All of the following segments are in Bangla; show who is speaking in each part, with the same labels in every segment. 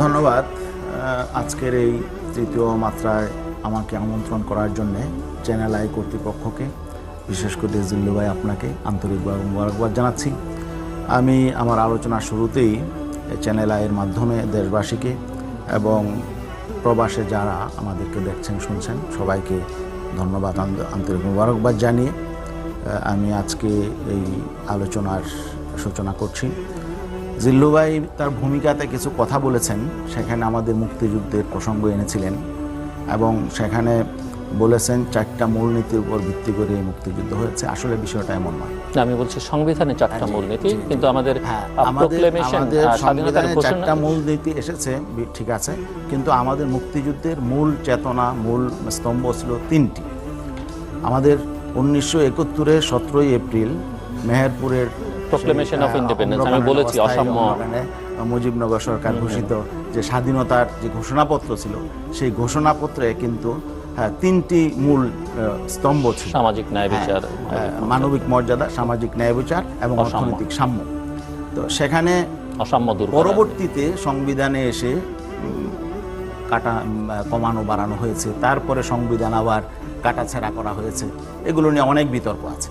Speaker 1: ধন্যবাদ আজকের এই তৃতীয় মাত্রায় আমাকে আমন্ত্রণ করার জন্যে চ্যানেল আই কর্তৃপক্ষকে, বিশেষ করে জিল্লু ভাই আপনাকে আন্তরিকভাবে মোবারকবাদ জানাচ্ছি। আমি আমার আলোচনার শুরুতেই চ্যানেল আইয়ের মাধ্যমে দেশবাসীকে এবং প্রবাসে যারা আমাদেরকে দেখছেন, শুনছেন, সবাইকে ধন্যবাদ, আন্তরিক মোবারকবাদ জানিয়ে আমি আজকে এই আলোচনার সূচনা করছি। জিল্লুভাই তার ভূমিকাতে কিছু কথা বলেছেন সেখানে আমাদের মুক্তিযুদ্ধের প্রসঙ্গ এনেছিলেন এবং সেখানে বলেছেন চারটা মূলনীতির উপর ভিত্তি করে এই মুক্তিযুদ্ধ হয়েছে। আসলে বিষয়টা এমন নয়।
Speaker 2: আমি বলছি সংবিধানে চারটা মূলনীতি কিন্তু আমাদের
Speaker 1: হ্যাঁ আমাদের সংবিধানে চারটা মূলনীতি এসেছে ঠিক আছে কিন্তু আমাদের মুক্তিযুদ্ধের মূল চেতনা মূল স্তম্ভ ছিল তিনটি। আমাদের উনিশশো একাত্তরের সতেরোই এপ্রিল মেহেরপুরের সেই,
Speaker 2: আমি বলেছি, অসাম্য।
Speaker 1: মুজিবনগর সরকার ঘোষিত যে স্বাধীনতার যে ঘোষণাপত্র ছিল সেই ঘোষণাপত্রে কিন্তু হ্যাঁ, তিনটি মূল স্তম্ভ ছিল
Speaker 2: সামাজিক ন্যায় বিচার
Speaker 1: হ্যাঁ, মানবিক মর্যাদা সামাজিক ন্যায় বিচার এবং। অর্থনৈতিক সাম্য তো সেখানে
Speaker 2: অসাম্য
Speaker 1: পরবর্তীতে সংবিধানে এসে কাটা কমানো বাড়ানো হয়েছে। তারপরে সংবিধান আবার কাটাছেড়া করা হয়েছে। এগুলো নিয়ে অনেক বিতর্ক আছে।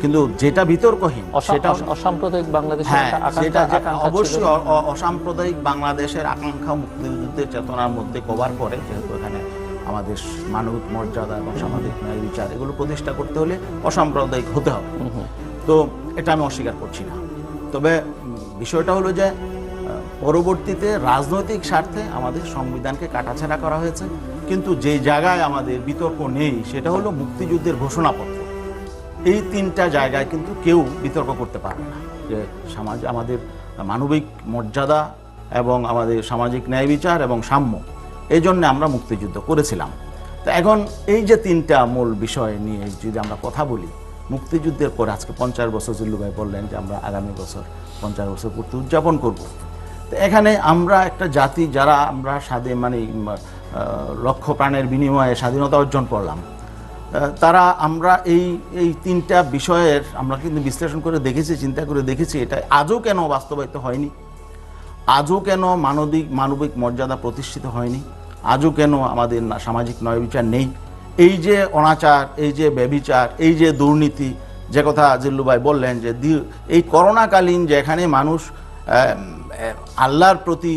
Speaker 1: কিন্তু যেটা বিতর্কহীন সেটা
Speaker 2: অসাম্প্রদায়িক বাংলাদেশের
Speaker 1: হ্যাঁ সেটা অবশ্যই অসাম্প্রদায়িক বাংলাদেশের আকাঙ্ক্ষা মুক্তিযুদ্ধের চেতনার মধ্যে কভার করে যেহেতু এখানে আমাদের মানবিক মর্যাদা এবং সামাজিক ন্যায় বিচার এগুলো প্রতিষ্ঠা করতে হলে অসাম্প্রদায়িক হতে হবে। তো এটা আমি অস্বীকার করছি না। তবে বিষয়টা হলো যে পরবর্তীতে রাজনৈতিক স্বার্থে আমাদের সংবিধানকে কাটাছেড়া করা হয়েছে। কিন্তু যে জায়গায় আমাদের বিতর্ক নেই, সেটা হলো মুক্তিযুদ্ধের ঘোষণাপত্র। এই তিনটা জায়গায় কিন্তু কেউ বিতর্ক করতে পারবে না। যে সমাজ, আমাদের মানবিক মর্যাদা এবং আমাদের সামাজিক ন্যায় বিচার এবং সাম্য এই জন্য আমরা মুক্তিযুদ্ধ করেছিলাম। তো এখন এই যে তিনটা মূল বিষয় নিয়ে যদি আমরা কথা বলি, মুক্তিযুদ্ধের পর আজকে পঞ্চাশ বছর জিল্লু ভাই বললেন যে আমরা আগামী বছর পঞ্চাশ বছর পূর্তি উদযাপন করব। এখানে আমরা একটা জাতি যারা আমরা স্বাধীন মানে উম, আহ, লক্ষ প্রাণের বিনিময়ে স্বাধীনতা অর্জন করলাম তারা আমরা এই এই তিনটা বিষয়ের আমরা কিন্তু বিশ্লেষণ করে দেখেছি চিন্তা করে দেখেছি এটা আজও কেন বাস্তবায়িত হয়নি আজও কেন মানবিক মানবিক মর্যাদা প্রতিষ্ঠিত হয়নি আজও কেন আমাদের সামাজিক ন্যায় বিচার নেই এই যে অনাচার এই যে ব্যবিচার এই যে দুর্নীতি যে কথা জিল্লুভাই বললেন যে এই করোনাকালীন যেখানে মানুষ আল্লাহর প্রতি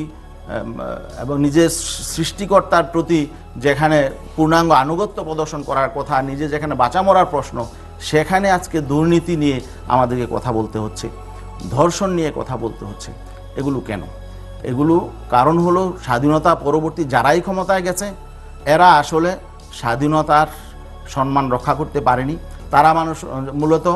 Speaker 1: এবং নিজের সৃষ্টিকর্তার প্রতি যেখানে পূর্ণাঙ্গ আনুগত্য প্রদর্শন করার কথা, নিজে যেখানে বাঁচা মরার প্রশ্ন, সেখানে আজকে দুর্নীতি নিয়ে আমাদেরকে কথা বলতে হচ্ছে, ধর্ষণ নিয়ে কথা বলতে হচ্ছে। এগুলো কেন? এগুলো কারণ হলো স্বাধীনতা পরবর্তী যারাই ক্ষমতায় গেছে, এরা আসলে স্বাধীনতার সম্মান রক্ষা করতে পারেনি। তারা মানুষ, মূলত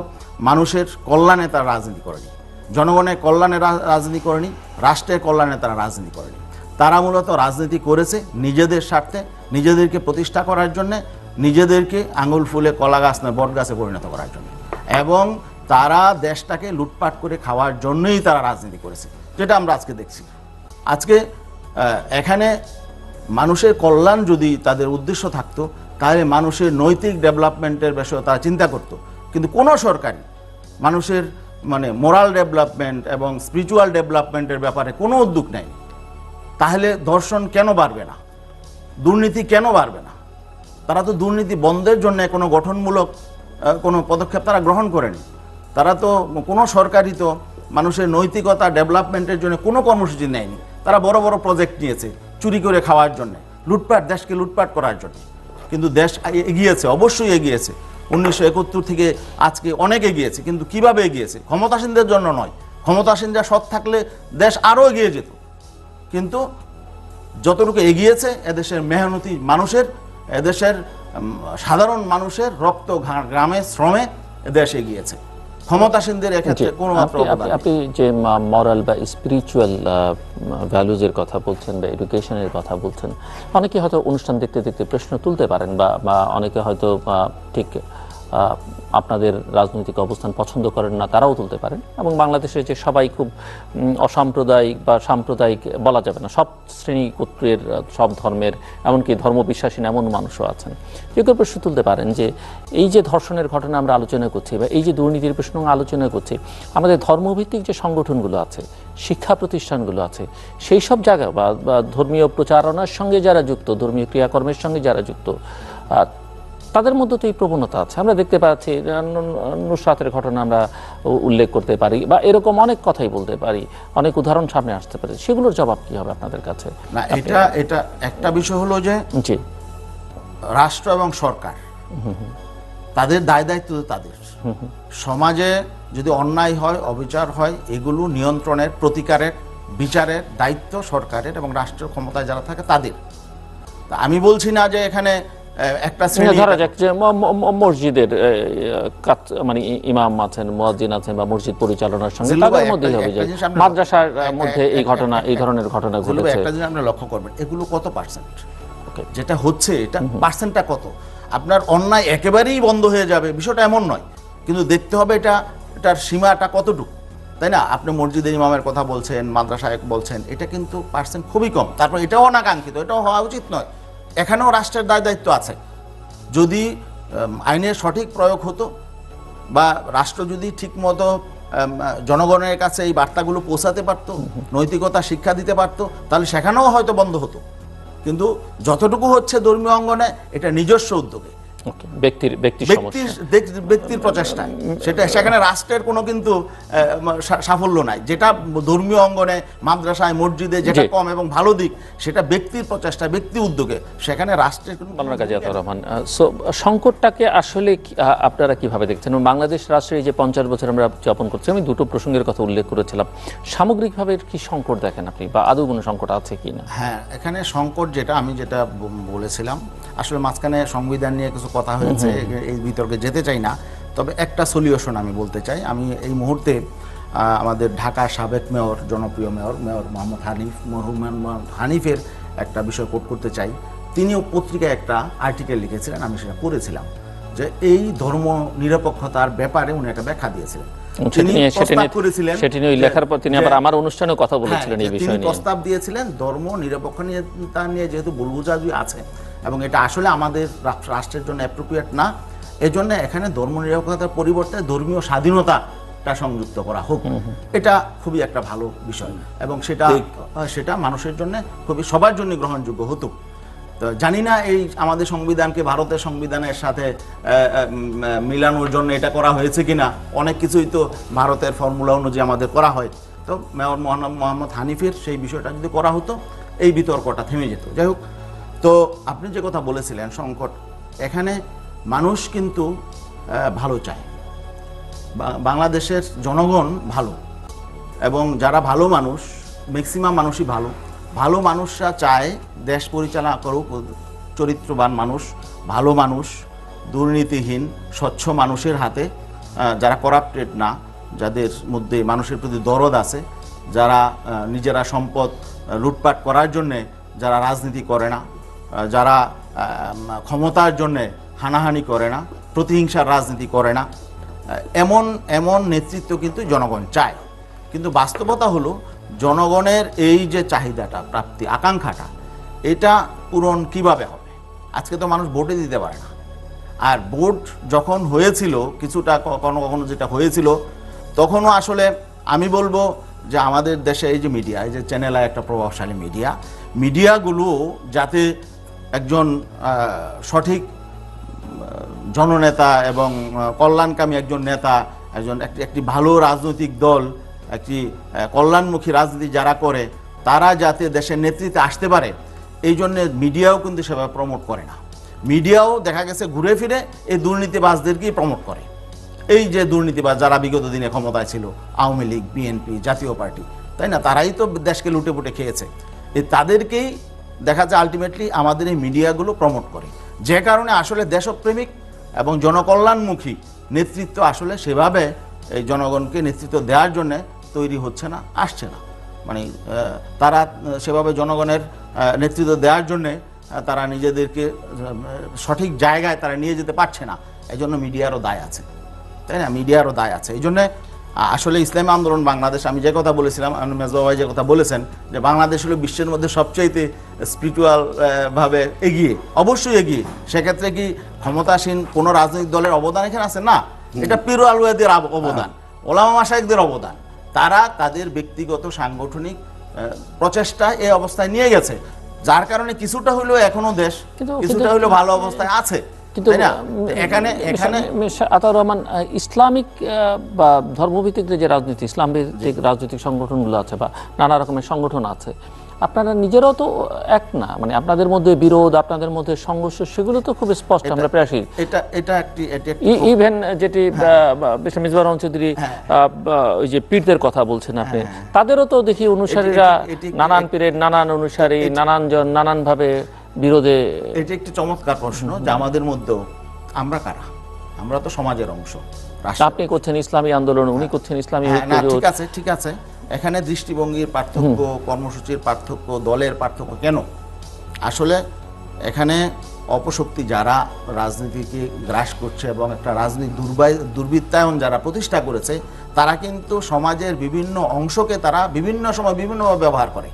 Speaker 1: মানুষের কল্যাণে তারা রাজনীতি করেনি। জনগণের কল্যাণে রাজনীতি করেনি, রাষ্ট্রের কল্যাণে তারা রাজনীতি করেনি। তারা মূলত রাজনীতি করেছে নিজেদের স্বার্থে, নিজেদেরকে প্রতিষ্ঠা করার জন্যে, নিজেদেরকে আঙুল ফুলে কলা গাছ নয়, বট গাছে পরিণত করার জন্য। এবং তারা দেশটাকে লুটপাট করে খাওয়ার জন্যই তারা রাজনীতি করেছে, যেটা আমরা আজকে দেখছি। আজকে এখানে মানুষের কল্যাণ যদি তাদের উদ্দেশ্য থাকতো, তাহলে মানুষের নৈতিক ডেভেলপমেন্টের বিষয়ে তারা চিন্তা করতো। কিন্তু কোনো সরকারই মানুষের মানে মোরাল ডেভেলপমেন্ট এবং স্পিরিচুয়াল ডেভেলপমেন্টের ব্যাপারে কোনো উদ্যোগ নেই। তাহলে ধর্ষণ কেন বাড়বে না? দুর্নীতি কেন বাড়বে না? তারা তো দুর্নীতি বন্ধের জন্য কোনো গঠনমূলক কোনো পদক্ষেপ তারা গ্রহণ করেনি। তারা তো কোনো সরকারই তো মানুষের নৈতিকতা ডেভেলপমেন্টের জন্য কোনো কর্মসূচি নেয়নি। তারা বড় বড় প্রজেক্ট নিয়েছে চুরি করে খাওয়ার জন্য, লুটপাট, দেশকে লুটপাট করার জন্য। কিন্তু দেশ এগিয়েছে, অবশ্যই এগিয়েছে। উনিশশো একাত্তর থেকে আজকে অনেক এগিয়েছে, কিন্তু কীভাবে এগিয়েছে? ক্ষমতাসীনদের জন্য নয়। ক্ষমতাসীনরা সৎ থাকলে দেশ আরও এগিয়ে যেত। কিন্তু যতটুকু এগিয়েছে, এদেশের মেহনতি মানুষের, এদেশের সাধারণ মানুষের রক্ত গ্রামে, শ্রমে এদেশ এগিয়েছে। ক্ষমতাসীনদের এক্ষেত্রে কোনো মাত্র
Speaker 2: আপনি- যে মরাল বা স্পিরিচুয়াল ভ্যালুজের কথা বলছেন বা এডুকেশনের কথা বলছেন অনেকে হয়তো অনুষ্ঠান দেখতে দেখতে প্রশ্ন তুলতে পারেন বা অনেকে হয়তো ঠিক আপনাদের রাজনৈতিক অবস্থান পছন্দ করেন না, তারাও তুলতে পারেন। এবং বাংলাদেশে যে সবাই খুব অসাম্প্রদায়িক বা সাম্প্রদায়িক বলা যাবে না, সব শ্রেণি গোত্রের সব ধর্মের, এমনকি ধর্মবিশ্বাসী এমন মানুষও আছেন। কেউ প্রশ্ন তুলতে পারেন যে, এই যে ধর্ষণের ঘটনা আমরা আলোচনা করছি বা এই যে দুর্নীতির প্রশ্ন আলোচনা করছি, আমাদের ধর্মভিত্তিক যে সংগঠনগুলো আছে, শিক্ষা প্রতিষ্ঠানগুলো আছে, সেই সব জায়গা বা ধর্মীয় প্রচারণার সঙ্গে যারা যুক্ত, ধর্মীয় ক্রিয়াকর্মের সঙ্গে যারা যুক্ত তাদের মধ্যে তো এই প্রবণতা আছে। আমরা দেখতে পাচ্ছি নুসরাতের ঘটনা আমরা উল্লেখ করতে পারি বা এরকম অনেক কথাই বলতে পারি অনেক উদাহরণ সামনে আসতে পারে। সেগুলোর জবাব কি হবে আপনাদের কাছে?
Speaker 1: না এটা এটা একটা বিষয় হলো যে
Speaker 2: জি।
Speaker 1: রাষ্ট্র এবং সরকার তাদের দায় দায়িত্ব তো তাদের। সমাজে যদি অন্যায় হয় অবিচার হয় এগুলো নিয়ন্ত্রণের প্রতিকারের বিচারের দায়িত্ব সরকারের এবং রাষ্ট্রের ক্ষমতায় যারা থাকে তাদের। তা আমি বলছি না যে এখানে একটা শ্রেণি
Speaker 2: ধরা যাক যে মসজিদের মানে ইমাম আছেন মুয়াজ্জিন আছেন বা মসজিদ পরিচালনার সঙ্গে তাদের
Speaker 1: একটা-
Speaker 2: হবে যে মাদ্রাসার মধ্যে এই ঘটনা এই ধরনের ঘটনা ঘটেছে।
Speaker 1: একটা জিনিস আপনি লক্ষ্য করবেন। এগুলো কত পার্সেন্ট যেটা হচ্ছে এটা পার্সেন্টটা কত? আপনার অন্যায় একেবারেই বন্ধ হয়ে যাবে বিষয়টা এমন নয়। কিন্তু দেখতে হবে এটা এটার সীমাটা কতটুকু? তাই না? আপনি মসজিদের ইমামের কথা বলছেন মাদ্রাসায় বলছেন এটা কিন্তু পার্সেন্ট খুবই কম। তারপর এটাও অনাকাঙ্ক্ষিত এটাও হওয়া উচিত নয়। এখানেও রাষ্ট্রের দায় দায়িত্ব আছে। যদি আইনের সঠিক প্রয়োগ হতো বা রাষ্ট্র যদি ঠিকমতো মতো জনগণের কাছে এই বার্তাগুলো পৌঁছাতে পারত, নৈতিকতা শিক্ষা দিতে পারত, তাহলে সেখানেও হয়তো বন্ধ হতো। কিন্তু যতটুকু হচ্ছে ধর্মীয় অঙ্গনে, এটা নিজস্ব উদ্যোগে।
Speaker 2: ব্যক্তির ব্যক্তির
Speaker 1: ব্যক্তির প্রচেষ্টায় সেটা সেখানে রাষ্ট্রের কোনো কিন্তু সাফল্য নাই। যেটা ধর্মীয় অঙ্গনে মাদ্রাসায় মসজিদে যেটা কম এবং ভালো দিক সেটা ব্যক্তির প্রচেষ্টা ব্যক্তি উদ্যোগে। সেখানে রাষ্ট্রের কোনো
Speaker 2: কাজী আতাউর রহমান সো সংকটটাকে আসলে আপনারা কীভাবে দেখছেন? এবং বাংলাদেশ রাষ্ট্রের এই যে পঞ্চাশ বছর আমরা উদযাপন করছি আমি দুটো প্রসঙ্গের কথা উল্লেখ করেছিলাম। সামগ্রিকভাবে কি সংকট দেখেন আপনি? বা আদৌ কোনো সংকট আছে কি না?
Speaker 1: হ্যাঁ এখানে সংকট যেটা আমি যেটা বলেছিলাম আসলে মাঝখানে সংবিধান নিয়ে কিছু কথা হয়েছে এই বিতর্কে যেতে চাই না। তবে একটা সলিউশন আমি বলতে চাই। আমি এই মুহূর্তে আমাদের ঢাকার সাবেক মেয়র জনপ্রিয় মেয়র মেয়র মোহাম্মদ হানিফ মোহাম্মদ হানিফের একটা বিষয় কোট করতে চাই। তিনিও পত্রিকায় একটা আর্টিকেল লিখেছিলেন আমি সেটা পড়েছিলাম যে এই ধর্ম নিরপেক্ষতার ব্যাপারে উনি একটা ব্যাখ্যা দিয়েছিলেন। তিনি প্রস্তাব
Speaker 2: নিয়ে
Speaker 1: করেছিলেন
Speaker 2: সেটি নিয়ে ওই লেখার পর তিনি আবার আমার অনুষ্ঠানেও কথা বলেছিলেন
Speaker 1: হ্যাঁ,
Speaker 2: এই
Speaker 1: যে তিনি
Speaker 2: নিয়ে।
Speaker 1: প্রস্তাব দিয়েছিলেন ধর্ম নিরপেক্ষতা নিয়ে যেহেতু বুলবুজাবি আছে এবং এটা আসলে আমাদের রাষ্ট্র- রাষ্ট্রের জন্য অ্যাপ্রোপ্রিয়েট না। এজন্য এখানে ধর্ম নিরপেক্ষতার পরিবর্তে ধর্মীয় স্বাধীনতাটা সংযুক্ত করা হোক। এটা খুবই একটা ভালো বিষয়। এবং সেটা সেটা মানুষের জন্য খুবই সবার জন্য গ্রহণযোগ্য হতো। তো জানি না এই আমাদের সংবিধানকে ভারতের সংবিধানের সাথে মিলানোর জন্য এটা করা হয়েছে কিনা অনেক কিছুই তো ভারতের ফর্মুলা অনুযায়ী আমাদের করা হয়। তো মেয়র মোহাম্মদ হানিফের সেই বিষয়টা যদি করা হতো এই বিতর্কটা থেমে যেত। যাই হোক তো আপনি যে কথা বলেছিলেন সংকট, এখানে মানুষ কিন্তু ভালো চায়। বাংলাদেশের জনগণ ভালো, এবং যারা ভালো মানুষ ম্যাক্সিমাম মানুষই ভালো। ভালো মানুষরা চায় দেশ পরিচালনা করুক, চরিত্রবান মানুষ, ভালো মানুষ, দুর্নীতিহীন, স্বচ্ছ মানুষের হাতে যারা করাপ্টেড না, যাদের মধ্যে মানুষের প্রতি দরদ আছে, যারা নিজেরা সম্পদ লুটপাট করার জন্যে যারা রাজনীতি করে না যারা ক্ষমতার জন্যে হানাহানি করে না, প্রতিহিংসার রাজনীতি করে না এমন এমন নেতৃত্ব কিন্তু জনগণ চায়। কিন্তু বাস্তবতা হলো, জনগণের এই যে চাহিদাটা, প্রাপ্তি আকাঙ্ক্ষাটা, এটা পূরণ কীভাবে হবে? আজকে তো মানুষ ভোটে দিতে পারে না। আর ভোট যখন হয়েছিল, কিছুটা কখনো কখনো যেটা হয়েছিল, তখনও আসলে আমি বলব যে আমাদের দেশে এই যে মিডিয়া, এই যে চ্যানেল একটা প্রভাবশালী মিডিয়া, মিডিয়াগুলো যাতে একজন সঠিক জননেতা এবং কল্যাণকামী একজন নেতা, একজন একটি একটি ভালো রাজনৈতিক দল, একটি কল্যাণমুখী রাজনীতি যারা করে, তারা যাতে দেশের নেতৃত্বে আসতে পারে, এই জন্য মিডিয়াও কিন্তু সেভাবে প্রমোট করে না। মিডিয়াও দেখা গেছে ঘুরে ফিরে এই দুর্নীতিবাজদেরকেই প্রমোট করে। এই যে দুর্নীতিবাজ যারা বিগত দিনে ক্ষমতায় ছিল, আওয়ামী লীগ, বিএনপি, জাতীয় পার্টি, তাই না? তারাই তো দেশকে লুটে পুটে খেয়েছে। এই তাদেরকেই দেখা যায় আলটিমেটলি আমাদের এই মিডিয়াগুলো প্রমোট করে। যে কারণে আসলে দেশপ্রেমিক এবং জনকল্যাণমুখী নেতৃত্ব আসলে সেভাবে এই জনগণকে নেতৃত্ব দেওয়ার জন্য তৈরি হচ্ছে না, আসছে না। মানে তারা সেভাবে জনগণের নেতৃত্ব দেওয়ার জন্যে তারা নিজেদেরকে সঠিক জায়গায় তারা নিয়ে যেতে পারছে না। এই জন্য মিডিয়ারও দায় আছে। তাই না? মিডিয়ারও দায় আছে। এই জন্য আসলে ইসলামী আন্দোলন বাংলাদেশ আমি যে কথা বলেছিলাম আমি মেজবা যে কথা বলেছেন যে বাংলাদেশ হলো বিশ্বের মধ্যে সবচাইতে স্পিরিচুয়াল ভাবে এগিয়ে অবশ্যই এগিয়ে। সেক্ষেত্রে কি ক্ষমতাসীন কোনো রাজনৈতিক দলের অবদান এখানে আছে? না। এটা পির আলওয়াদের অবদান ওলামা মাসাইকদের অবদান। তারা তাদের ব্যক্তিগত সাংগঠনিক প্রচেষ্টা এই অবস্থায় নিয়ে গেছে। যার কারণে কিছুটা হলেও এখনও দেশ কিছুটা হলেও ভালো অবস্থায় আছে।
Speaker 2: কিন্তু
Speaker 1: এখানে এখানে
Speaker 2: আতাউর রহমান ইসলামিক বা ধর্মভিত্তিক যে রাজনীতি ইসলাম ভিত্তিক রাজনৈতিক সংগঠনগুলো আছে বা নানা রকমের সংগঠন আছে আপনারা নিজেরাও তো এক না? মানে আপনাদের মধ্যে বিরোধ আপনাদের মধ্যে সংঘর্ষ সেগুলো তো খুব স্পষ্ট আমরা প্রায়শই
Speaker 1: এটা এটা একটি
Speaker 2: ইভেন যেটি মিস্টার মিসবার চৌধুরী
Speaker 1: হ্যাঁ।
Speaker 2: ওই যে পীরদের কথা বলছেন আপনি তাদেরও তো দেখি অনুসারীরা নানান পীরের নানান অনুসারী নানান জন নানান ভাবে বিরোধে
Speaker 1: এটি একটি চমৎকার প্রশ্ন যে আমাদের মধ্যেও আমরা কারা? আমরা তো সমাজের অংশ
Speaker 2: আপনি করছেন ইসলামী আন্দোলন উনি করছেন ইসলামী
Speaker 1: হ্যাঁ। ঠিক আছে ঠিক আছে। এখানে দৃষ্টিভঙ্গির পার্থক্য কর্মসূচির পার্থক্য দলের পার্থক্য কেন? আসলে এখানে অপশক্তি যারা রাজনীতিকে গ্রাস করছে এবং একটা রাজনীতি দুর্বাই দুর্বৃত্তায়ন যারা প্রতিষ্ঠা করেছে তারা কিন্তু সমাজের বিভিন্ন অংশকে তারা বিভিন্ন সময় বিভিন্নভাবে ব্যবহার করে।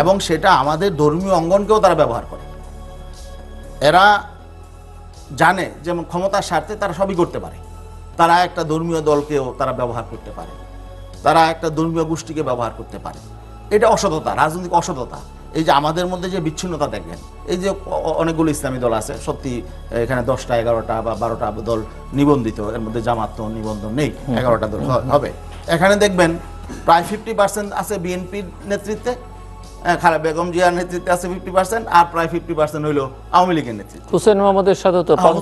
Speaker 1: এবং সেটা আমাদের ধর্মীয় অঙ্গনকেও তারা ব্যবহার করে। এরা জানে যেমন ক্ষমতার স্বার্থে তারা সবই করতে পারে। তারা একটা ধর্মীয় দলকেও তারা ব্যবহার করতে পারে। তারা একটা ধর্মীয় গোষ্ঠীকে ব্যবহার করতে পারে। এটা অসততা রাজনৈতিক অসততা। এই যে আমাদের মধ্যে যে বিচ্ছিন্নতা দেখবেন এই যে অনেকগুলো ইসলামী দল আছে সত্যি এখানে দশটা এগারোটা বা বারোটা দল নিবন্ধিত এর মধ্যে জামাত তো নিবন্ধন নেই এগারোটা দল হবে। এখানে দেখবেন প্রায় ফিফটি পার্সেন্ট আছে বিএনপির নেতৃত্বে হ্যাঁ, বেগম জিয়ার নেতৃত্বে আছে ফিফটি পার্সেন্ট আর প্রায় ফিফটি পার্সেন্ট হইল আওয়ামী লীগের নেতৃত্বে।
Speaker 2: হুসেন মোহাম্মদের সাথে তো
Speaker 1: হ্যাঁ,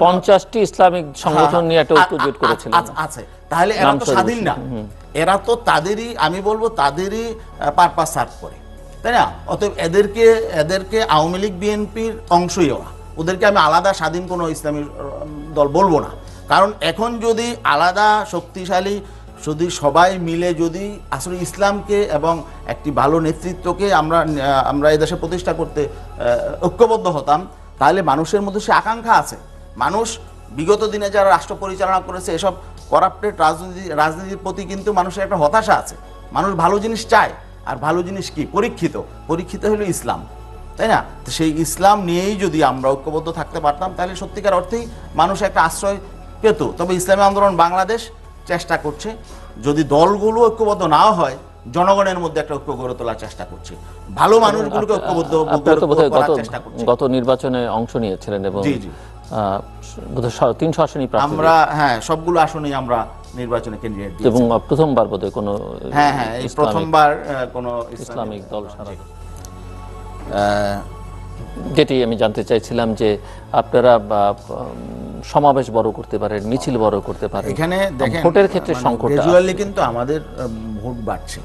Speaker 2: পঞ্চাশটি ইসলামিক সংগঠন নিয়ে একটা
Speaker 1: আ-
Speaker 2: ঐক্য জোট
Speaker 1: আ-
Speaker 2: করেছিলেন।
Speaker 1: আ- আছে তাহলে এরা তো স্বাধীন না। এরা তো তাদেরই আমি বলব তাদেরই পারপাস সার্ভ করে। তাই না? অতএব এদেরকে এদেরকে আওয়ামী লীগ বিএনপির অংশই ওরা। ওদেরকে আমি আলাদা স্বাধীন কোনো ইসলামী দল বলব না। কারণ এখন যদি আলাদা শক্তিশালী যদি সবাই মিলে যদি আসলে ইসলামকে এবং একটি ভালো নেতৃত্বকে আমরা আমরা এদেশে প্রতিষ্ঠা করতে ঐক্যবদ্ধ হতাম, তাহলে মানুষের মধ্যে সে আকাঙ্ক্ষা আছে। মানুষ বিগত দিনে যারা রাষ্ট্র পরিচালনা করেছে, এসব করাপ্টেড রাজনীতি, রাজনীতির প্রতি কিন্তু মানুষের একটা হতাশা আছে। মানুষ ভালো জিনিস চায়, আর ভালো জিনিস কি? পরীক্ষিত। পরীক্ষিত হলো ইসলাম। তাই না? তো সেই ইসলাম নিয়েই যদি আমরা ঐক্যবদ্ধ থাকতে পারতাম, তাহলে সত্যিকার অর্থেই মানুষ একটা আশ্রয় পেত। তবে ইসলামী আন্দোলন বাংলাদেশ চেষ্টা করছে। যদি দলগুলো ঐক্যবদ্ধ নাও হয় জনগণের মধ্যে একটা ঐক্য গড়ে তোলার চেষ্টা করছে। ভালো মানুষগুলোকে ঐক্যবদ্ধ
Speaker 2: আপনারা তো বোধহয়
Speaker 1: করার
Speaker 2: গত
Speaker 1: চেষ্টা করছে।
Speaker 2: গত নির্বাচনে অংশ নিয়েছিলেন এবং
Speaker 1: জি, জি।
Speaker 2: তিনশো আসনই
Speaker 1: আমরা হ্যাঁ সবগুলো আসনেই আমরা নির্বাচনে ক্যান্ডিডেট
Speaker 2: এবং প্রথমবার বোধহয় কোনো
Speaker 1: হ্যাঁ হ্যাঁ প্রথমবার কোনো
Speaker 2: ইসলামিক দল সারা যেটি আমি জানতে চাইছিলাম যে আপনারা সমাবেশ বড় করতে পারেন মিছিল বড় করতে পারেন।
Speaker 1: এখানে দেখেন
Speaker 2: ভোটের ক্ষেত্রে সংকট
Speaker 1: গ্রাজুয়ালি কিন্তু আমাদের ভোট বাড়ছে।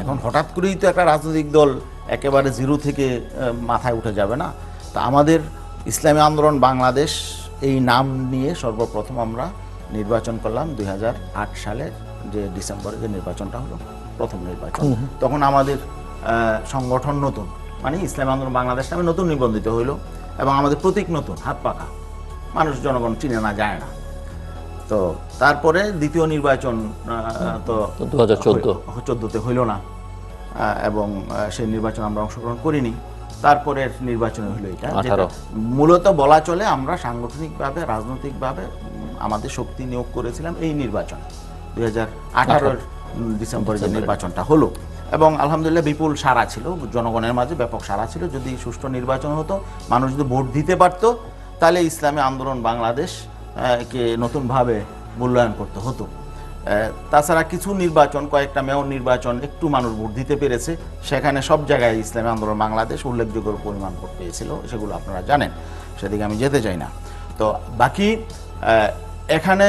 Speaker 1: এখন হঠাৎ করেই তো একটা রাজনৈতিক দল একেবারে জিরো থেকে মাথায় উঠে যাবে না। তা আমাদের ইসলামী আন্দোলন বাংলাদেশ এই নাম নিয়ে সর্বপ্রথম আমরা নির্বাচন করলাম দু হাজার আট সালের যে ডিসেম্বরে যে নির্বাচনটা হলো প্রথম নির্বাচন। তখন আমাদের সংগঠন নতুন। মানে ইসলামী আন্দোলন বাংলাদেশ নামে নতুন নিবন্ধিত হইল এবং আমাদের প্রতীক নতুন হাত পাকা মানুষ জনগণ চিনে না যায় না। তো তারপরে দ্বিতীয় নির্বাচন তো
Speaker 2: তো 2014
Speaker 1: চোদ্দতে হইল না। এবং সেই নির্বাচন আমরা অংশগ্রহণ করিনি। তারপরের নির্বাচন হলো এটা মূলত বলা চলে আমরা সাংগঠনিকভাবে রাজনৈতিকভাবে আমাদের শক্তি নিয়োগ করেছিলাম এই নির্বাচন। দুই হাজার আঠারোর ডিসেম্বরে যে নির্বাচনটা হলো। এবং আলহামদুলিল্লাহ বিপুল সারা ছিল, জনগণের মাঝে ব্যাপক সারা ছিল। যদি সুষ্ঠু নির্বাচন হতো, মানুষ যদি ভোট দিতে পারতো, তাহলে ইসলামী আন্দোলন বাংলাদেশ কে নতুনভাবে মূল্যায়ন করতে হতো। তাছাড়া কিছু নির্বাচন, কয়েকটা মেয়র নির্বাচন, একটু মানুষ ভোট দিতে পেরেছে। সেখানে সব জায়গায় ইসলামী আন্দোলন বাংলাদেশ উল্লেখযোগ্য পরিমাণ ভোট পেয়েছিল, সেগুলো আপনারা জানেন, সেদিকে আমি যেতে চাই না। তো বাকি এখানে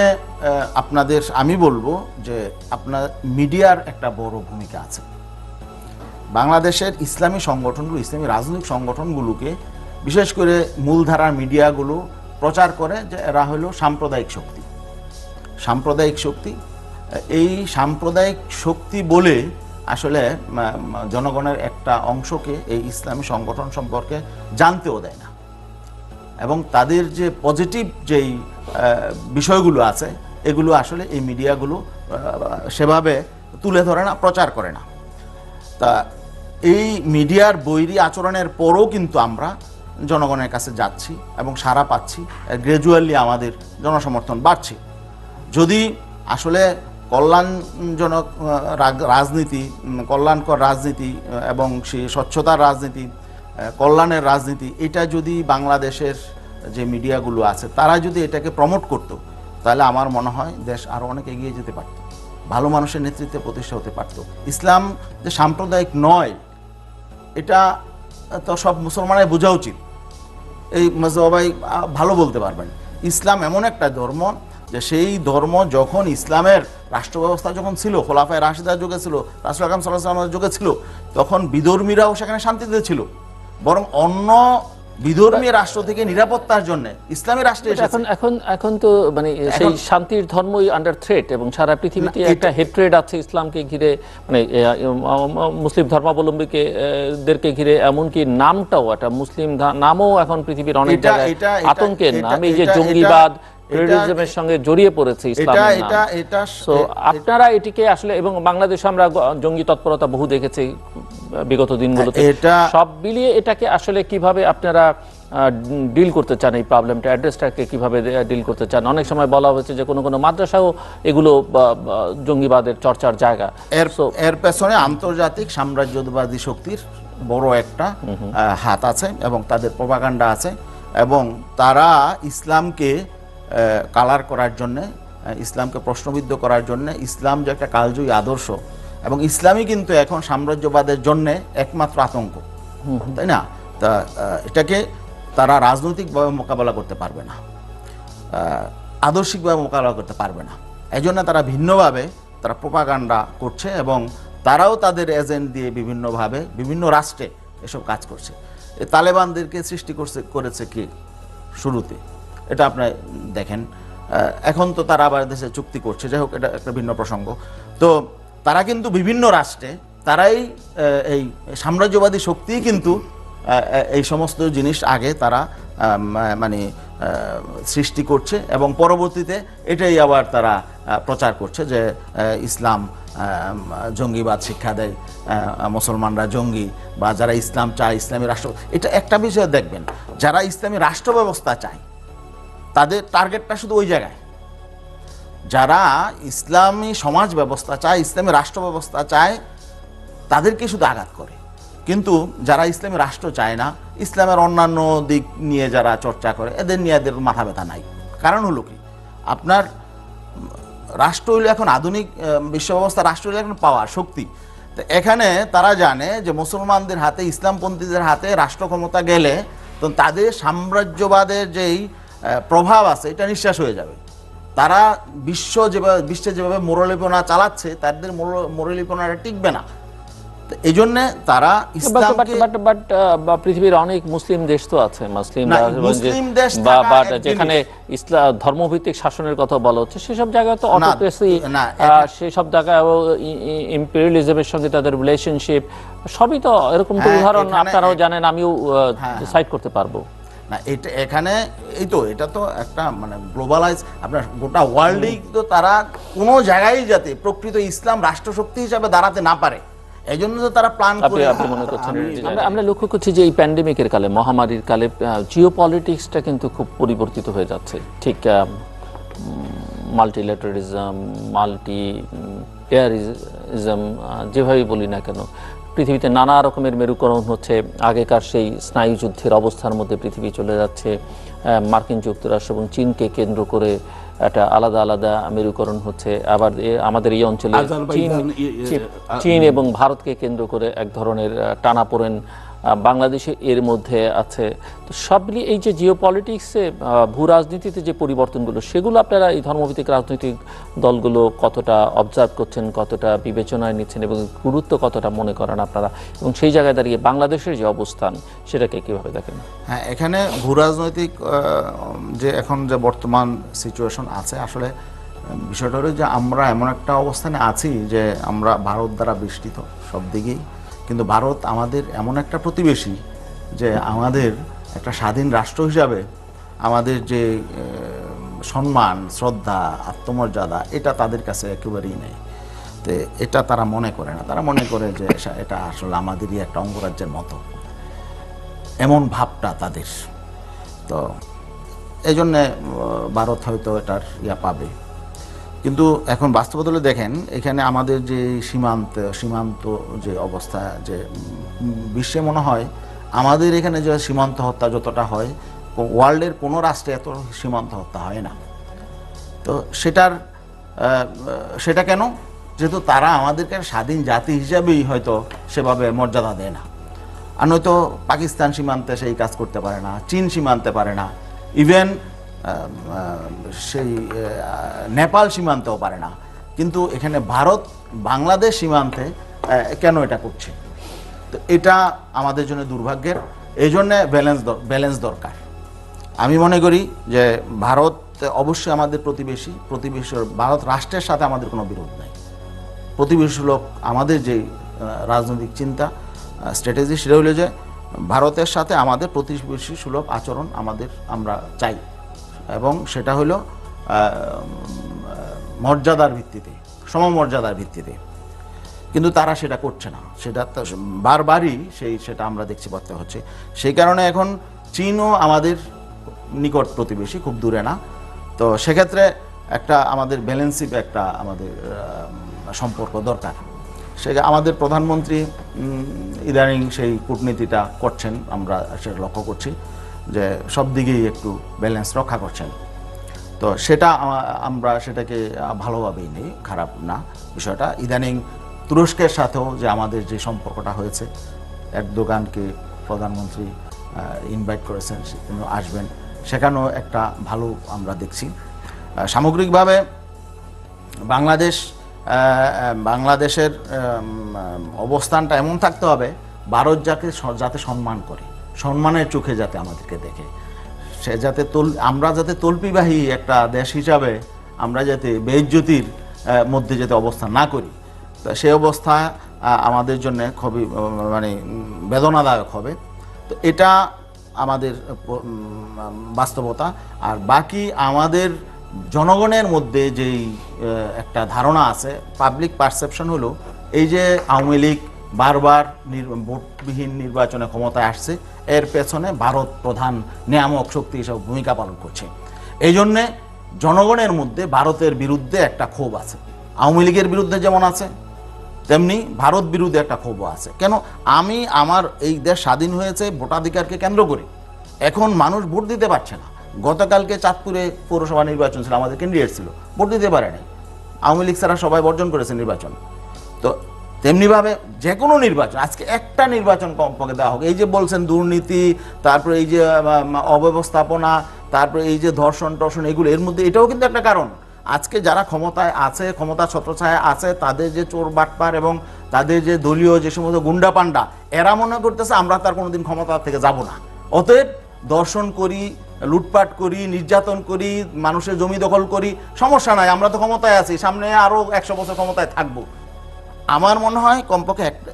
Speaker 1: আপনাদের, আমি বলব যে আপনার মিডিয়ার একটা বড় ভূমিকা আছে। বাংলাদেশের ইসলামী সংগঠনগুলো, ইসলামী রাজনৈতিক সংগঠনগুলোকে বিশেষ করে মূলধারার মিডিয়াগুলো প্রচার করে যে এরা হলো সাম্প্রদায়িক শক্তি। সাম্প্রদায়িক শক্তি। এই সাম্প্রদায়িক শক্তি বলে আসলে জনগণের একটা অংশকে এই ইসলামী সংগঠন সম্পর্কে জানতেও দেয় না। এবং তাদের যে পজিটিভ যেই বিষয়গুলো আছে, এগুলো আসলে এই মিডিয়াগুলো সেভাবে তুলে ধরে না, প্রচার করে না। তা এই মিডিয়ার বৈরী আচরণের পরও কিন্তু আমরা জনগণের কাছে যাচ্ছি এবং সারা পাচ্ছি গ্রাজুয়ালি আমাদের জনসমর্থন বাড়ছে। যদি আসলে কল্যাণজনক রাজনীতি কল্যাণকর রাজনীতি এবং সেই স্বচ্ছতার রাজনীতি কল্যাণের রাজনীতি, এটা যদি বাংলাদেশের যে মিডিয়াগুলো আছে, তারা যদি এটাকে প্রমোট করতো, তাহলে আমার মনে হয় দেশ আরও অনেক এগিয়ে যেতে পারত। ভালো মানুষের নেতৃত্বে প্রতিষ্ঠা হতে পারত। ইসলাম যে সাম্প্রদায়িক নয় এটা তো সব মুসলমানের বোঝা উচিত। এই সবাই ভালো বলতে পারবেন। ইসলাম এমন একটা ধর্ম যে সেই ধর্ম যখন ইসলামের রাষ্ট্র ব্যবস্থা যখন ছিল, খোলাফায় রাশিদার যুগে ছিল, রাসুল আকাম সাল্লাহ যুগে ছিল, তখন বিধর্মীরাও সেখানে শান্তিতে ছিল। বরং অন্য বিধর্মী রাষ্ট্র থেকে নিরাপত্তার জন্য ইসলামী রাষ্ট্রে
Speaker 2: এখন এখন এখন তো মানে সেই শান্তির ধর্মই আন্ডার থ্রেট এবং সারা পৃথিবীতে একটা হেট্রেড আছে ইসলামকে ঘিরে মানে মুসলিম ধর্মাবলম্বীকে দেরকে ঘিরে এমনকি নামটাও একটা মুসলিম নামও এখন পৃথিবীর অনেক জায়গায় আতঙ্কের নাম। এই যে জঙ্গিবাদ
Speaker 1: এটা-
Speaker 2: সঙ্গে জড়িয়ে পড়েছে
Speaker 1: এটা এটা এটা
Speaker 2: তো আপনারা এটিকে আসলে এবং বাংলাদেশে আমরা জঙ্গি তৎপরতা বহু দেখেছি বিগত দিনগুলোতে।
Speaker 1: এটা-
Speaker 2: সব মিলিয়ে এটাকে আসলে কীভাবে আপনারা ডিল করতে চান এই প্রবলেমটা অ্যাড্রেসটাকে কীভাবে ডিল করতে চান? অনেক সময় বলা হয়েছে যে কোনো কোনো মাদ্রাসাও এগুলো জঙ্গিবাদের চর্চার জায়গা।
Speaker 1: এর এর পেছনে আন্তর্জাতিক সাম্রাজ্যবাদী শক্তির বড় একটা হাত আছে এবং তাদের প্রপাগান্ডা আছে এবং তারা ইসলামকে কালার করার জন্য ইসলামকে প্রশ্নবিদ্ধ করার জন্য ইসলাম যে একটা কালজয়ী আদর্শ এবং ইসলামই কিন্তু এখন সাম্রাজ্যবাদের জন্য একমাত্র আতঙ্ক তাই না? তা এটাকে তারা রাজনৈতিকভাবে মোকাবেলা করতে পারবে না আদর্শিকভাবে মোকাবেলা করতে পারবে না। এই জন্য তারা ভিন্নভাবে তারা প্রোপাগান্ডা করছে এবং তারাও তাদের এজেন্ট দিয়ে বিভিন্নভাবে বিভিন্ন রাষ্ট্রে এসব কাজ করছে। তালেবানদেরকে সৃষ্টি করছে করেছে কি? শুরুতে। এটা আপনার দেখেন। এখন তো তারা আবার দেশে চুক্তি করছে। যাই হোক, এটা একটা ভিন্ন প্রসঙ্গ। তো তারা কিন্তু বিভিন্ন রাষ্ট্রে, তারাই এই সাম্রাজ্যবাদী শক্তিই কিন্তু এই সমস্ত জিনিস আগে তারা মানে সৃষ্টি করছে এবং পরবর্তীতে এটাই আবার তারা প্রচার করছে যে ইসলাম জঙ্গিবাদ শিক্ষা দেয় মুসলমানরা জঙ্গি বা যারা ইসলাম চায়, ইসলামী রাষ্ট্র। এটা একটা বিষয় দেখবেন, যারা ইসলামী রাষ্ট্র ব্যবস্থা চায় তাদের টার্গেটটা শুধু ওই জায়গায়। যারা ইসলামী সমাজ ব্যবস্থা চায়, ইসলামী রাষ্ট্র ব্যবস্থা চায়, তাদেরকে শুধু আঘাত করে। কিন্তু যারা ইসলামী রাষ্ট্র চায় না, ইসলামের অন্যান্য দিক নিয়ে যারা চর্চা করে, এদের নিয়ে এদের মাথা ব্যথা নাই। কারণ হলো কি? আপনার রাষ্ট্র হইল এখন আধুনিক বিশ্ব ব্যবস্থা, রাষ্ট্র হইল এখন পাওয়ার শক্তি। তো এখানে তারা জানে যে মুসলমানদের হাতে, ইসলামপন্থীদের হাতে রাষ্ট্র ক্ষমতা গেলে, তো তাদের সাম্রাজ্যবাদের যেই প্রভাব আছে এটা নিঃশ্বাস হয়ে যাবে। তারা বিশ্ব যেভাবে বিশ্বে যেভাবে মোরলিপনা চালাচ্ছে তাদের মোর- মোরলিপনাটা টিকবে না। এই জন্যে তারা
Speaker 2: বা পৃথিবীর অনেক মুসলিম দেশ তো আছে মুসলিম
Speaker 1: মুসলিম দেশ
Speaker 2: বা যেখানে ইসলাম ধর্মভিত্তিক শাসনের কথা বলা হচ্ছে সেসব জায়গায় তো অটোক্রেসি সেসব জায়গায় ইম্পেরিয়ালিজমের সঙ্গে তাদের রিলেশনশিপ সবই তো এরকম
Speaker 1: হ্যাঁ,
Speaker 2: উদাহরণ আপনারাও জানেন আমিও
Speaker 1: হ্যাঁ,
Speaker 2: সাইড করতে পারব।
Speaker 1: না এটা এখানে এই তো এটা তো একটা মানে গ্লোবালাইজ আপনার গোটা ওয়ার্ল্ডেই তো তারা কোনো জায়গায় যাতে প্রকৃত ইসলাম রাষ্ট্রশক্তি হিসাবে দাঁড়াতে না পারে। এই জন্য তো তারা প্ল্যান করে
Speaker 2: আপনি মনে করছেন আমরা আমরা লক্ষ্য করছি যে এই প্যান্ডেমিকের কালে মহামারীর কালে জিও পলিটিক্সটা কিন্তু খুব পরিবর্তিত হয়ে যাচ্ছে। ঠিক মাল্টিলেটারিজম মাল্টি টেয়ারিজম যেভাবেই বলি না কেন পৃথিবীতে নানা রকমের মেরুকরণ হচ্ছে। আগেকার সেই স্নায়ুযুদ্ধের অবস্থার মধ্যে পৃথিবী চলে যাচ্ছে। মার্কিন যুক্তরাষ্ট্র এবং চীনকে কেন্দ্র করে একটা আলাদা আলাদা মেরুকরণ হচ্ছে। আবার আমাদের এই অঞ্চলে চীন চীন- এবং ভারতকে কেন্দ্র করে এক ধরনের টানা পড়েন বাংলাদেশে এর মধ্যে আছে। তো সব মিলিয়ে এই যে জিও পলিটিক্সে ভূ রাজনীতিতে যে পরিবর্তনগুলো, সেগুলো আপনারা এই ধর্মভিত্তিক রাজনৈতিক দলগুলো কতটা অবজার্ভ করছেন, কতটা বিবেচনায় নিচ্ছেন এবং গুরুত্ব কতটা মনে করেন আপনারা? এবং সেই জায়গায় দাঁড়িয়ে বাংলাদেশের যে অবস্থান, সেটাকে কীভাবে দেখেন?
Speaker 1: হ্যাঁ এখানে ভূ রাজনৈতিক যে এখন যে বর্তমান সিচুয়েশন আছে, আসলে বিষয়টা হলো যে আমরা এমন একটা অবস্থানে আছি যে আমরা ভারত দ্বারা বেষ্টিত, সব দিকেই। কিন্তু ভারত আমাদের এমন একটা প্রতিবেশী যে আমাদের একটা স্বাধীন রাষ্ট্র হিসাবে আমাদের যে সম্মান, শ্রদ্ধা, আত্মমর্যাদা, এটা তাদের কাছে একেবারেই নেই। তো এটা তারা মনে করে না। তারা মনে করে যে এটা আসলে আমাদেরই একটা অঙ্গরাজ্যের মতো। এমন ভাবটা তাদের। তো এই জন্যে ভারত হয়তো এটার ইয়া পাবে। কিন্তু এখন বাস্তবতা হলে দেখেন, এখানে আমাদের যে সীমান্ত সীমান্ত যে অবস্থা, যে বিশ্বে মনে হয় আমাদের এখানে যে সীমান্ত হত্যা যতটা হয়, ওয়ার্ল্ডের কোনো রাষ্ট্রে এত সীমান্ত হত্যা হয় না। তো সেটার সেটা কেন? যেহেতু তারা আমাদেরকে স্বাধীন জাতি হিসাবেই হয়তো সেভাবে মর্যাদা দেয় না। আর নয়তো পাকিস্তান সীমান্তে সেই কাজ করতে পারে না, চীন সীমান্তে পারে না। ইভেন সেই নেপাল সীমান্তেও পারে না। কিন্তু এখানে ভারত, বাংলাদেশ সীমান্তে কেন এটা করছে? তো এটা আমাদের জন্য দুর্ভাগ্যের। এই জন্যে ব্যালেন্স ব্যালেন্স দরকার। আমি মনে করি যে ভারত অবশ্যই আমাদের প্রতিবেশী। প্রতিবেশী, ভারত রাষ্ট্রের সাথে আমাদের কোনো বিরোধ নাই। প্রতিবেশীমূলক আমাদের যে রাজনৈতিক চিন্তা স্ট্র্যাটেজি সেটা হলো যে ভারতের সাথে আমাদের প্রতিবেশী সুলভ আচরণ আমাদের, আমরা চাই। এবং সেটা হলো মর্যাদার ভিত্তিতে, সমমর্যাদার ভিত্তিতে। কিন্তু তারা সেটা করছে না। সেটা বারবারই সেই, সেটা আমরা দেখছি করতে হচ্ছে। সেই কারণে এখন চীনও আমাদের নিকট প্রতিবেশী, খুব দূরে না। তো সেক্ষেত্রে একটা আমাদের ব্যালেন্সিভ একটা আমাদের সম্পর্ক দরকার। সে আমাদের প্রধানমন্ত্রী ইদানিং সেই কূটনীতিটা করছেন, আমরা সেটা লক্ষ্য করছি। যে সব দিকেই একটু ব্যালেন্স রক্ষা করছেন। তো সেটা আমরা সেটাকে ভালোভাবেই নেই, খারাপ না বিষয়টা। ইদানিং তুরস্কের সাথেও যে আমাদের যে সম্পর্কটা হয়েছে, এক দোকানকে প্রধানমন্ত্রী ইনভাইট করেছেন তিনি আসবেন। সেখানেও একটা ভালো আমরা দেখছি। সামগ্রিকভাবে বাংলাদেশ বাংলাদেশের অবস্থানটা এমন থাকতে হবে, ভারত যাকে যাতে সম্মান করে। সম্মানের চোখে যাতে আমাদেরকে দেখে। সে যাতে তোল, আমরা যাতে তল্পিবাহী একটা দেশ হিসাবে আমরা যাতে বেজ্যোতির মধ্যে যাতে অবস্থান না করি। তা সে অবস্থা আমাদের জন্য খুবই মানে বেদনাদায়ক হবে। তো এটা আমাদের বাস্তবতা। আর বাকি আমাদের জনগণের মধ্যে যেই একটা ধারণা আছে পাবলিক পারসেপশন হলো, এই যে আওয়ামী লীগ বারবার ভোটবিহীন নির্বাচনে ক্ষমতায় আসছে। এর পেছনে ভারত প্রধান নিয়ামক শক্তি হিসেবে ভূমিকা পালন করছে। এই জন্যে জনগণের মধ্যে ভারতের বিরুদ্ধে একটা ক্ষোভ আছে। আওয়ামী লীগের বিরুদ্ধে যেমন আছে, তেমনি ভারত বিরুদ্ধে একটা ক্ষোভ আছে। কেন? আমি আমার এই দেশ স্বাধীন হয়েছে ভোটাধিকারকে কেন্দ্র করে। এখন মানুষ ভোট দিতে পারছে না। গতকালকে চাঁদপুরে পৌরসভা নির্বাচন ছিল, আমাদের ক্যান্ডিডেট ছিল। ভোট দিতে পারেনি। আওয়ামী লীগ ছাড়া সবাই বর্জন করেছে নির্বাচন। তো তেমনিভাবে যে কোনো নির্বাচন, আজকে একটা নির্বাচন কমপক্ষে দেওয়া হোক, এই যে বলছেন দুর্নীতি, তারপরে এই যে অব্যবস্থাপনা, তারপরে এই যে ধর্ষণ, টর্ষণ, এগুলো, এর মধ্যে এটাও কিন্তু একটা কারণ। আজকে যারা ক্ষমতায় আছে, ক্ষমতা ছত্রছায়া আছে, তাদের যে চোর বাটপার এবং তাদের যে দলীয় যে সমস্ত গুন্ডা পান্ডা এরা মনে করতেছে আমরা তার কোনোদিন ক্ষমতা থেকে যাব না। অতএব দর্শন করি, লুটপাট করি, নির্যাতন করি, মানুষের জমি দখল করি, সমস্যা নাই, আমরা তো ক্ষমতায় আছি, সামনে আরও একশো বছর ক্ষমতায় থাকব। আমার মনে হয় কমপক্ষে একটা,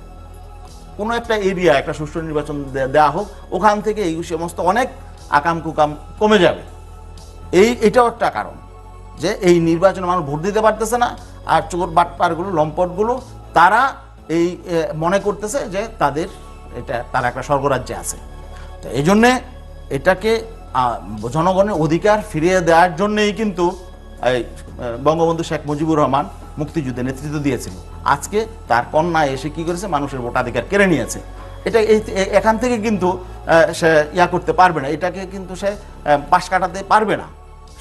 Speaker 1: কোনো একটা এরিয়া একটা সুষ্ঠু নির্বাচন দেওয়া হোক, ওখান থেকে এই সমস্ত অনেক আকাম কুকাম কমে যাবে। এই, এটাও একটা কারণ যে এই নির্বাচনে মানুষ ভোট দিতে পারতেছে না, আর চোর বাটপারগুলো, লম্পটগুলো, তারা এই মনে করতেছে যে তাদের এটা, তারা একটা স্বর্গরাজ্যে আছে। তো এই জন্যে এটাকে জনগণের অধিকার ফিরিয়ে দেওয়ার জন্যেই কিন্তু বঙ্গবন্ধু শেখ মুজিবুর রহমান মুক্তিযুদ্ধে নেতৃত্ব দিয়েছিল আজকে তার কন্যা এসে কি করেছে? মানুষের ভোটাধিকার কেড়ে নিয়েছে। এটা এখান থেকে কিন্তু সে ইয়া করতে পারবে না। এটাকে কিন্তু সে পাশ কাটাতে পারবে না।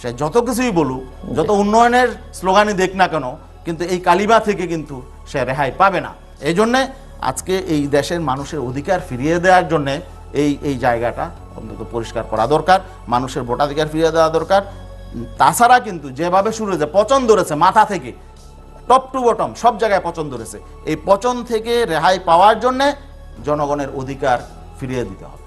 Speaker 1: সে যত কিছুই বলুক, যত উন্নয়নের স্লোগানই দেখ না কেন, কিন্তু এই কালিমা থেকে কিন্তু সে রেহাই পাবে না। এই জন্যে আজকে এই দেশের মানুষের অধিকার ফিরিয়ে দেওয়ার জন্যে এই এই জায়গাটা অন্তত পরিষ্কার করা দরকার। মানুষের ভোটাধিকার ফিরিয়ে দেওয়া দরকার। তাছাড়া কিন্তু যেভাবে শুরু হয়েছে, পচন ধরেছে মাথা থেকে টপ টু বটম সব জায়গায় পচন ধরেছে এই পচন থেকে রেহাই পাওয়ার জন্যে জনগণের অধিকার ফিরিয়ে দিতে হবে।